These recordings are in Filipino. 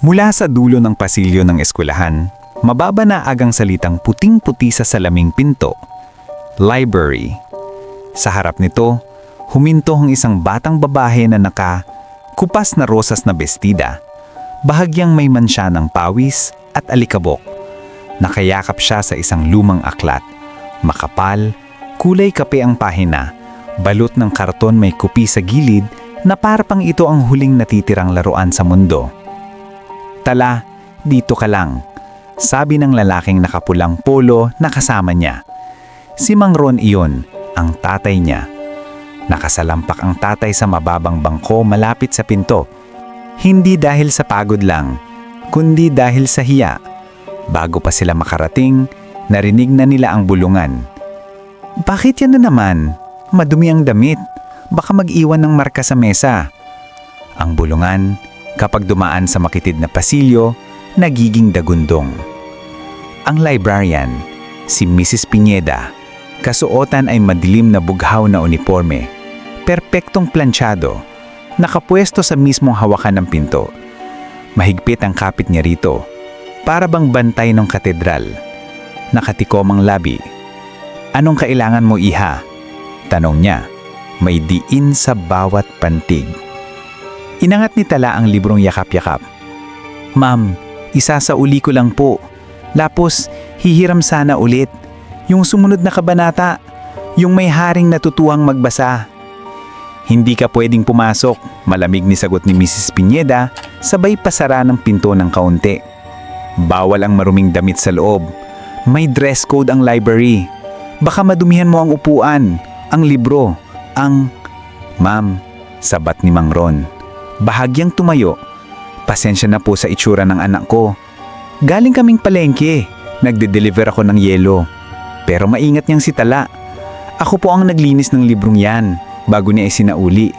Mula sa dulo ng pasilyo ng eskwelahan, mababa na agang salitang puting-puti sa salaming pinto. Library. Sa harap nito, huminto ang isang batang babae na naka kupas na rosas na bestida. Bahagyang may mansya ng pawis at alikabok. Nakayakap siya sa isang lumang aklat. Makapal, kulay kape ang pahina. Balot ng karton may kupi sa gilid na parapang ito ang huling natitirang laruan sa mundo. Tala, dito ka lang. Sabi ng lalaking nakapulang polo na kasama niya. Si Mang Ron iyon, ang tatay niya. Nakasalampak ang tatay sa mababang bangko malapit sa pinto. Hindi dahil sa pagod lang, kundi dahil sa hiya. Bago pa sila makarating, narinig na nila ang bulungan. Bakit yan na naman? Madumi ang damit. Baka mag-iwan ng marka sa mesa. Ang bulungan, kapag dumaan sa makitid na pasilyo, nagiging dagundong. Ang librarian, si Mrs. Pineda, kasuotan ay madilim na bughaw na uniforme, perpektong planchado, nakapwesto sa mismong hawakan ng pinto. Mahigpit ang kapit niya rito, para bang bantay ng katedral. Nakatikom ang labi. Anong kailangan mo iha? Tanong niya, may diin sa bawat pantig. Inangat ni Tala ang librong yakap-yakap. Ma'am, isa sa uli ko lang po. Lapos, hihiram sana ulit. Yung sumunod na kabanata, yung may haring natutuwang magbasa. Hindi ka pwedeng pumasok, malamig ni sagot ni Mrs. Pineda, sabay pasara ng pinto ng kaunti. Bawal ang maruming damit sa loob. May dress code ang library. Baka madumihan mo ang upuan, ang libro, ang... Ma'am, sabat ni Mang Ron. Bahagyang tumayo. Pasensya na po sa itsura ng anak ko. Galing kaming palengke. Nagde-deliver ako ng yelo. Pero maingat niyang si Tala. Ako po ang naglinis ng librong yan bago niya isinauli.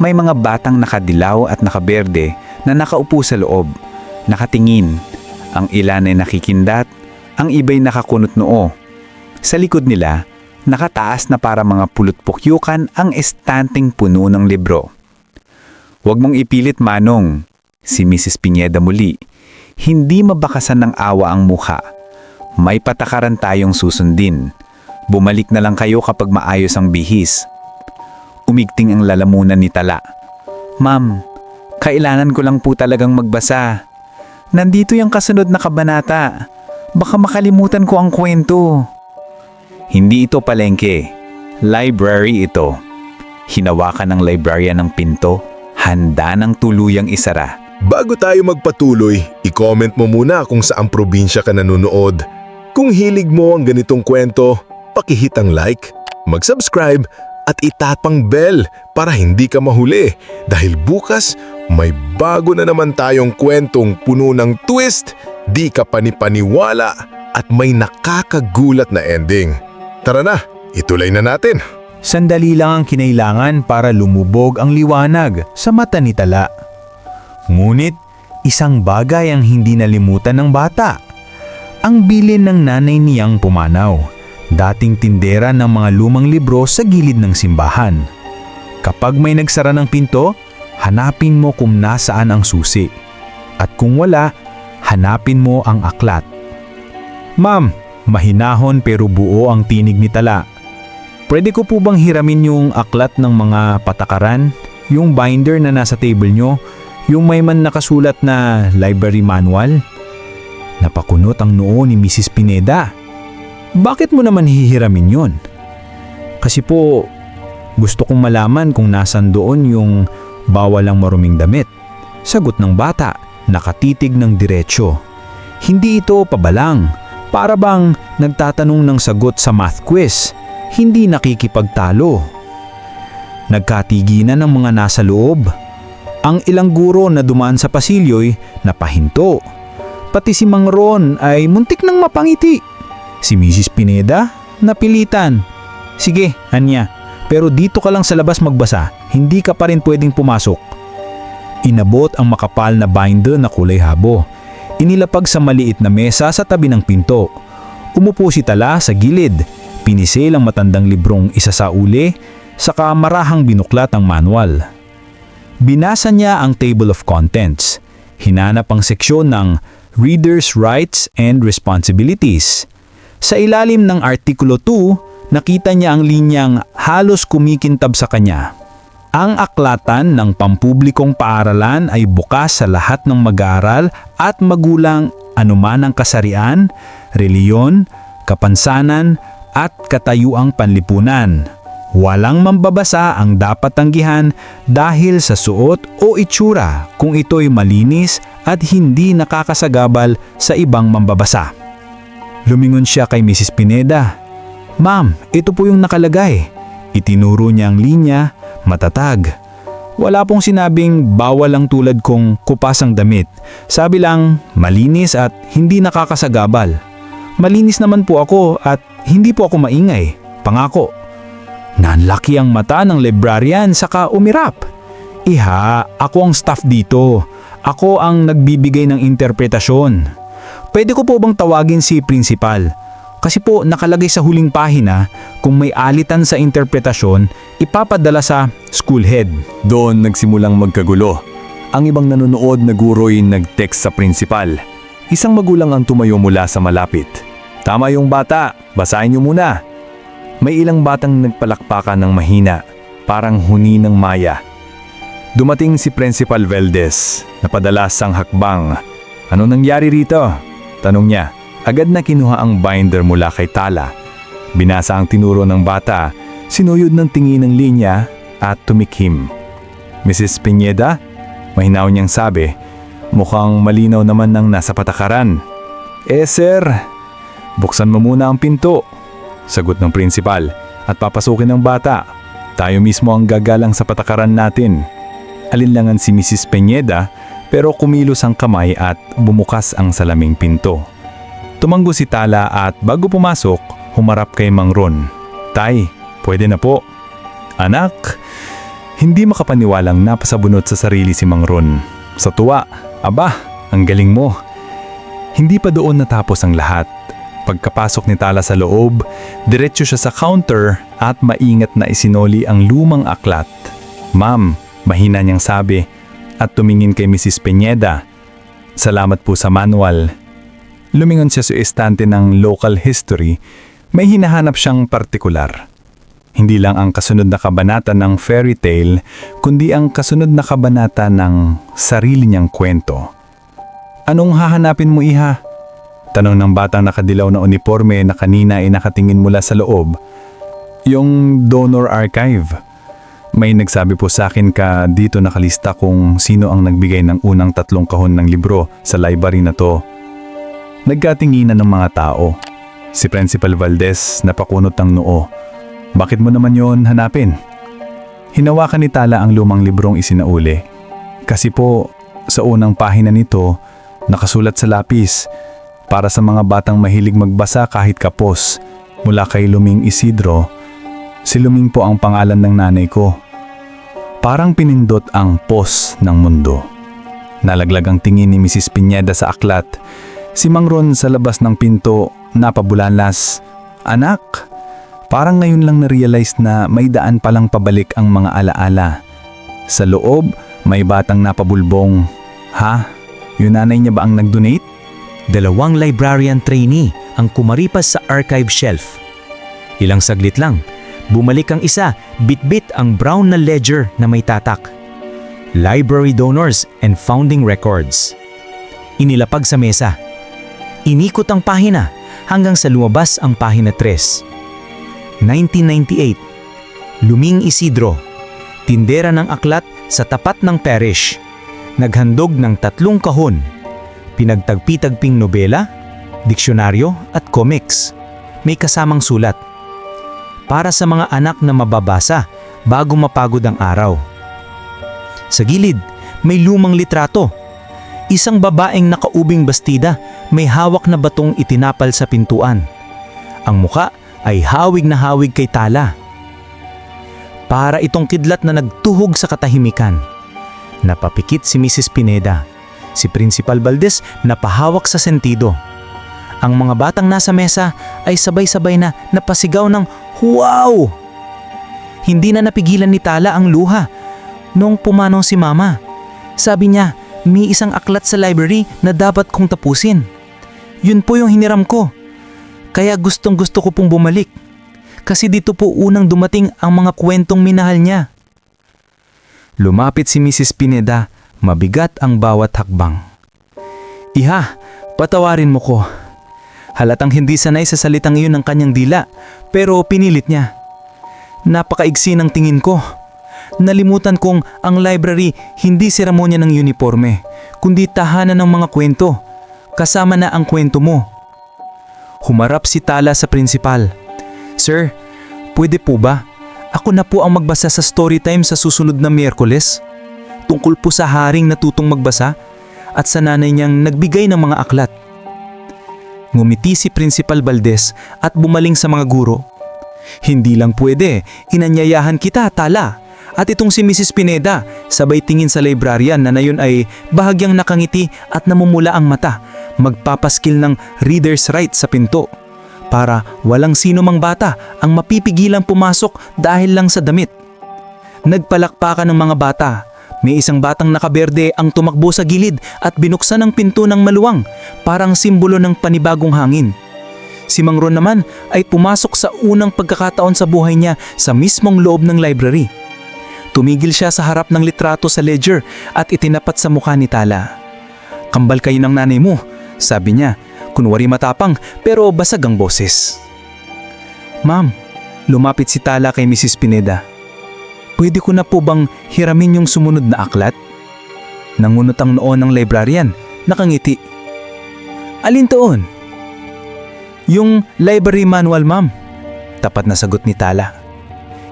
May mga batang nakadilaw at nakaberde na nakaupo sa loob. Nakatingin. Ang ilan ay nakikindat, ang iba'y nakakunot noo. Sa likod nila, nakataas na para mga pulot-pukyukan ang estanteng puno ng libro. Huwag mong ipilit manong, si Mrs. Pineda muli. Hindi mabakasan ng awa ang mukha. May patakaran tayong susundin. Bumalik na lang kayo kapag maayos ang bihis. Umigting ang lalamunan ni Tala. Ma'am, kailangan ko lang po talagang magbasa. Nandito yung kasunod na kabanata. Baka makalimutan ko ang kwento. Hindi ito palengke. Library ito. Hinawakan ng librarian ng pinto, handa ng tuluyang isara. Bago tayo magpatuloy, i-comment mo muna kung saang probinsya ka nanonood. Kung hilig mo ang ganitong kwento, pakihit ang like, mag-subscribe at itapang bell para hindi ka mahuli dahil bukas may bago na naman tayong kwentong puno ng twist, di ka panipaniwala at may nakakagulat na ending. Tara na, ituloy na natin. Sandali lang ang kinailangan para lumubog ang liwanag sa mata ni Tala. Ngunit, isang bagay ang hindi nalimutan ng bata. Ang bilin ng nanay niyang pumanaw, dating tindera ng mga lumang libro sa gilid ng simbahan. Kapag may nagsara ng pinto, hanapin mo kung nasaan ang susi. At kung wala, hanapin mo ang aklat. Ma'am, mahinahon pero buo ang tinig ni Tala. Pwede ko po bang hiramin yung aklat ng mga patakaran? Yung binder na nasa table nyo? Yung may man nakasulat na library manual? Napakunot ang noo ni Mrs. Pineda. Bakit mo naman hihiramin yon? Kasi po, gusto kong malaman kung nasan doon yung bawal ang maruming damit. Sagot ng bata, nakatitig ng diretsyo. Hindi ito pabalang, para bang nagtatanong ng sagot sa math quiz, hindi nakikipagtalo. Nagkatiginan ng mga nasa loob. Ang ilang guro na dumaan sa pasilyo'y napahinto. Pati si Mang Ron ay muntik nang mapangiti. Si Mrs. Pineda, napilitan. Sige, Anya, pero dito ka lang sa labas magbasa, hindi ka pa rin pwedeng pumasok. Inabot ang makapal na binder na kulay habo. Inilapag sa maliit na mesa sa tabi ng pinto. Umupo si Tala sa gilid. Pinisil ang matandang librong isa sa uli, saka marahang binuklat ang manual. Binasa niya ang table of contents. hinanap ang seksyon ng Reader's Rights and Responsibilities. Sa ilalim ng Artikulo 2, nakita niya ang linyang halos kumikintab sa kanya. Ang aklatan ng pampublikong paaralan ay bukas sa lahat ng mag-aaral at magulang anuman kasarian, reliyon, kapansanan at katayuang panlipunan. Walang mambabasa ang dapat tanggihan dahil sa suot o itsura kung ito'y malinis at hindi nakakasagabal sa ibang mambabasa. Lumingon siya kay Mrs. Pineda. Ma'am, ito po yung nakalagay. Itinuro niya ang linya, matatag. Wala pong sinabing bawal ang tulad kong kupas ang damit. Sabi lang, malinis at hindi nakakasagabal. Malinis naman po ako at hindi po ako maingay. Pangako. Nanlaki ang mata ng librarian saka umirap. Iha, ako ang staff dito. Ako ang nagbibigay ng interpretasyon. Pwede ko po bang tawagin si principal? Kasi po nakalagay sa huling pahina kung may alitan sa interpretasyon, ipapadala sa school head. Doon nagsimulang magkagulo. Ang ibang nanonood na guro'y nag-text sa principal. Isang magulang ang tumayo mula sa malapit. Tama yung bata, basahin niyo muna. May ilang batang nagpalakpakan ng mahina, parang huni ng maya. Dumating si Principal Valdez, napadalas ang hakbang. Ano nangyari rito? Tanong niya. Agad na kinuha ang binder mula kay Tala. Binasa ang tinuro ng bata, sinuyod ng tingin ng linya at tumikhim. Mrs. Pineda, mahinaw niyang sabi, mukhang malinaw naman ng nasa patakaran. Eh sir, buksan mo muna ang pinto. Sagot ng prinsipal at papasukin ng bata. Tayo mismo ang gagalang sa patakaran natin. Alinlangan si Mrs. Peñeda pero kumilos ang kamay at bumukas ang salaming pinto. Tumanggo si Tala at bago pumasok, humarap kay Mang Ron. Tay, pwede na po. Anak, hindi makapaniwalang napasabunot sa sarili si Mang Ron. Sa tuwa, aba, ang galing mo. Hindi pa doon natapos ang lahat. Pagkapasok ni Tala sa loob, diretso siya sa counter at maingat na isinoli ang lumang aklat. Ma'am, mahina niyang sabi at tumingin kay Mrs. Peñeda. Salamat po sa manual. Lumingon siya sa estante ng local history, may hinahanap siyang partikular. Hindi lang ang kasunod na kabanata ng fairy tale, kundi ang kasunod na kabanata ng sarili niyang kwento. Anong hahanapin mo iha? Tanong ng batang nakadilaw na uniforme na kanina ay nakatingin mula sa loob. Yung donor archive. May nagsabi po sa akin ka dito nakalista kung sino ang nagbigay ng unang tatlong kahon ng libro sa library na to. Nagkatinginan ng mga tao. Si Principal Valdez napakunot ng noo. Bakit mo naman yon hanapin? Hinawakan ni Tala ang lumang librong isinauli. Kasi po, sa unang pahina nito, nakasulat sa lapis para sa mga batang mahilig magbasa kahit kapos. Mula kay Luming Isidro, si Luming po ang pangalan ng nanay ko. Parang pinindot ang pos ng mundo. Nalaglag ang tingin ni Mrs. Pineda sa aklat. Si Mang Ron sa labas ng pinto, napabulanlas. Anak, parang ngayon lang na-realize na may daan palang pabalik ang mga alaala. Sa loob, may batang napabulbong. Ha? Yung nanay niya ba ang nag-donate? Dalawang librarian trainee ang kumaripas sa archive shelf. Ilang saglit lang, bumalik ang isa, bitbit ang brown na ledger na may tatak. Library donors and founding records. Inilapag sa mesa. Inikot ang pahina hanggang sa lumabas ang pahina 3. 1998. Luming Isidro. Tindera ng aklat sa tapat ng parish. Naghandog ng tatlong kahon. Pinagtagpi-tagping nobela, diksyonaryo at comics. May kasamang sulat. Para sa mga anak na mababasa bago mapagod ang araw. Sa gilid, may lumang litrato. Isang babaeng nakaubing bastida may hawak na batong itinapal sa pintuan. Ang muka ay hawig na hawig kay Tala. Para itong kidlat na nagtuhog sa katahimikan. Napapikit si Mrs. Pineda. Si Principal Valdez napahawak sa sentido. Ang mga batang nasa mesa ay sabay-sabay na napasigaw ng Wow! Hindi na napigilan ni Tala ang luha noong pumanong si Mama. Sabi niya, may isang aklat sa library na dapat kong tapusin. Yun po yung hiniram ko. Kaya gustong gusto ko pong bumalik. Kasi dito po unang dumating ang mga kwentong minahal niya. Lumapit si Mrs. Pineda, mabigat ang bawat hakbang. Iha, patawarin mo ko. Halatang hindi sanay sa salitang iyon ng kanyang dila, pero pinilit niya. Napakaigsi ng tingin ko. Nalimutan kong ang library hindi seremonya ng uniforme, kundi tahanan ng mga kwento. Kasama na ang kwento mo. Humarap si Tala sa prinsipal. Sir, pwede po ba? Ako na po ang magbasa sa story time sa susunod na Miyerkules. Tungkol po sa haring natutong magbasa at sa nanay niyang nagbigay ng mga aklat. Ngumiti si Principal Valdez at bumaling sa mga guro. Hindi lang pwede, inanyayahan kita, Tala. At itong si Mrs. Pineda, sabay tingin sa librarian na nayon ay bahagyang nakangiti at namumula ang mata, magpapaskil ng reader's right sa pinto. Para walang sino mang bata ang mapipigilang pumasok dahil lang sa damit. Nagpalakpakan ng mga bata. May isang batang nakaberde ang tumakbo sa gilid at binuksan ang pinto ng maluwang, parang simbolo ng panibagong hangin. Si Mang Ron naman ay pumasok sa unang pagkakataon sa buhay niya sa mismong loob ng library. Tumigil siya sa harap ng litrato sa ledger at itinapat sa mukha ni Tala. Kambal kayo ng nanay mo, sabi niya, kunwari matapang pero basag ang boses. Ma'am, lumapit si Tala kay Mrs. Pineda. Pwede ko na po bang hiramin yung sumunod na aklat? Nangunot ang noon ng librarian, nakangiti. Alin toon? Yung library manual, ma'am. Tapat na sagot ni Tala.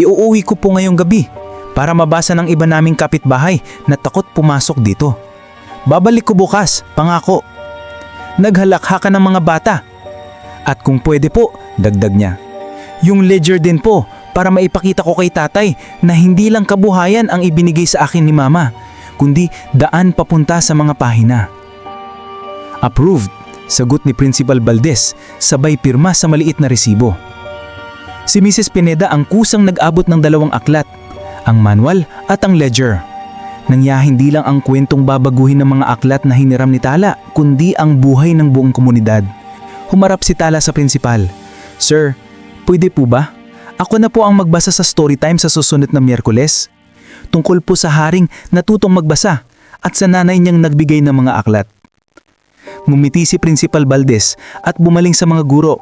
Iuuwi ko po ngayong gabi para mabasa ng iba naming kapitbahay na takot pumasok dito. Babalik ko bukas, pangako. Naghalakhakan ng mga bata. At kung pwede po, dagdag niya. Yung ledger din po para maipakita ko kay tatay na hindi lang kabuhayan ang ibinigay sa akin ni mama, kundi daan papunta sa mga pahina. Approved, sagot ni Principal Valdez, sabay pirma sa maliit na resibo. Si Mrs. Pineda ang kusang nag-abot ng dalawang aklat, ang manual at ang ledger. Nangya hindi lang ang kwentong babaguhin ng mga aklat na hiniram ni Tala, kundi ang buhay ng buong komunidad. Humarap si Tala sa prinsipal. Sir, pwede po ba? Ako na po ang magbasa sa story time sa susunod na Miyerkules. Tungkol po sa haring natutong magbasa at sa nanay niyang nagbigay ng mga aklat. Ngumiti si Principal Valdez at bumaling sa mga guro.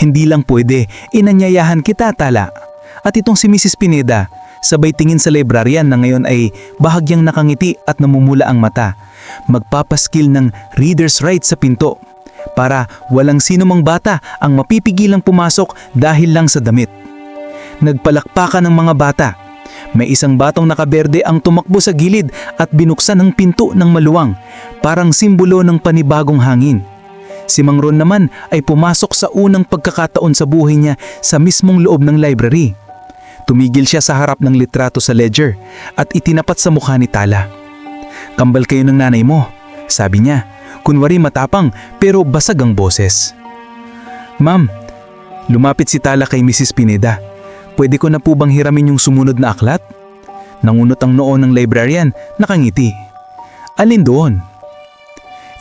Hindi lang pwede, inanyayahan kita tala. At itong si Mrs. Pineda, sabay tingin sa librarian na ngayon ay bahagyang nakangiti at namumula ang mata. Magpapaskil ng reader's right sa pinto para walang sino mang bata ang mapipigilang pumasok dahil lang sa damit. Nagpalakpakan ng mga bata. May isang batong nakaberde ang tumakbo sa gilid at binuksan ang pinto ng maluwang, parang simbolo ng panibagong hangin. Si Mang Ron naman ay pumasok sa unang pagkakataon sa buhay niya sa mismong loob ng library. Tumigil siya sa harap ng litrato sa ledger at itinapat sa mukha ni Tala. Kambal kayo ng nanay mo, sabi niya, kunwari matapang pero basag ang boses. Ma'am, lumapit si Tala kay Mrs. Pineda. Pwede ko na po bang hiramin yung sumunod na aklat? Nangunot ang noo ng librarian, nakangiti. Alin doon?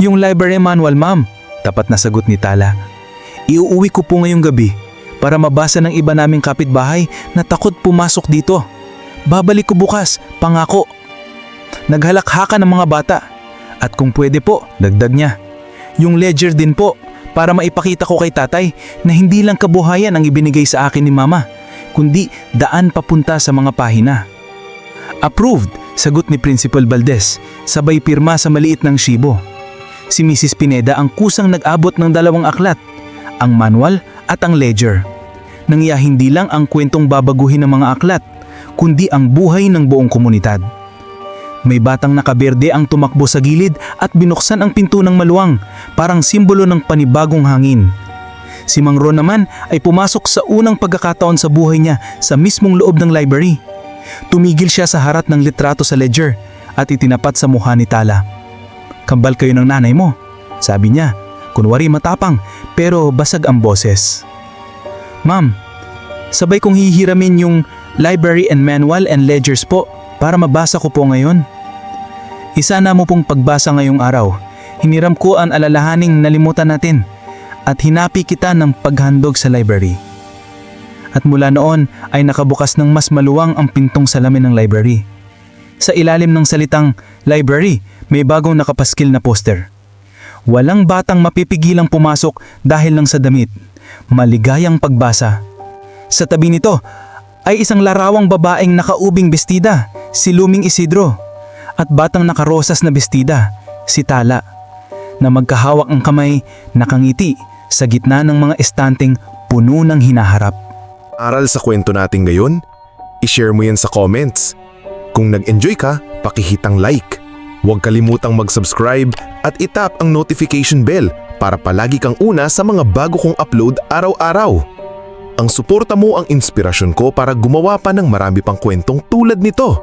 Yung library manual, ma'am. Tapat na sagot ni Tala. Iuuwi ko po ngayong gabi para mabasa ng iba naming kapitbahay na takot pumasok dito. Babalik ko bukas, pangako. Naghalakhakan ng mga bata. At kung pwede po, dagdag niya. Yung ledger din po para maipakita ko kay tatay na hindi lang kabuhayan ang ibinigay sa akin ni mama, kundi daan papunta sa mga pahina. Approved, sagot ni Principal Valdez, sabay pirma sa maliit ng shibo. Si Mrs. Pineda ang kusang nag-abot ng dalawang aklat, ang manual at ang ledger. Nangya hindi lang ang kwentong babaguhin ng mga aklat, kundi ang buhay ng buong komunidad. May batang nakaberde ang tumakbo sa gilid at binuksan ang pinto ng maluwang, parang simbolo ng panibagong hangin. Si Mang Ron naman ay pumasok sa unang pagkakataon sa buhay niya sa mismong loob ng library. Tumigil siya sa harap ng litrato sa ledger at itinapat sa mukha ni Tala. Kambal kayo ng nanay mo, sabi niya, kunwari matapang pero basag ang boses. Ma'am, sabay kong hihiramin yung library and manual and ledgers po para mabasa ko po ngayon. Isa na mo pong pagbasa ngayong araw. Hiniram ko ang alalahaning nalimutan natin at hinapi kita ng paghandog sa library. At mula noon ay nakabukas ng mas maluwang ang pintong salamin ng library. Sa ilalim ng salitang library, may bagong nakapaskil na poster. Walang batang mapipigilang pumasok dahil lang sa damit. Maligayang pagbasa. Sa tabi nito ay isang larawang babaeng nakaubing bestida, si Luming Isidro, at batang nakarosas na bestida, si Tala, na magkahawak ang kamay, nakangiti sa gitna ng mga estanteng puno ng hinaharap. Aral sa kwento natin ngayon? I-share mo yan sa comments. Kung nag-enjoy ka, pakihitang like. Huwag kalimutang mag-subscribe at itap ang notification bell para palagi kang una sa mga bago kong upload araw-araw. Ang suporta mo ang inspirasyon ko para gumawa pa ng marami pang kwentong tulad nito.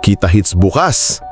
Kita hits bukas!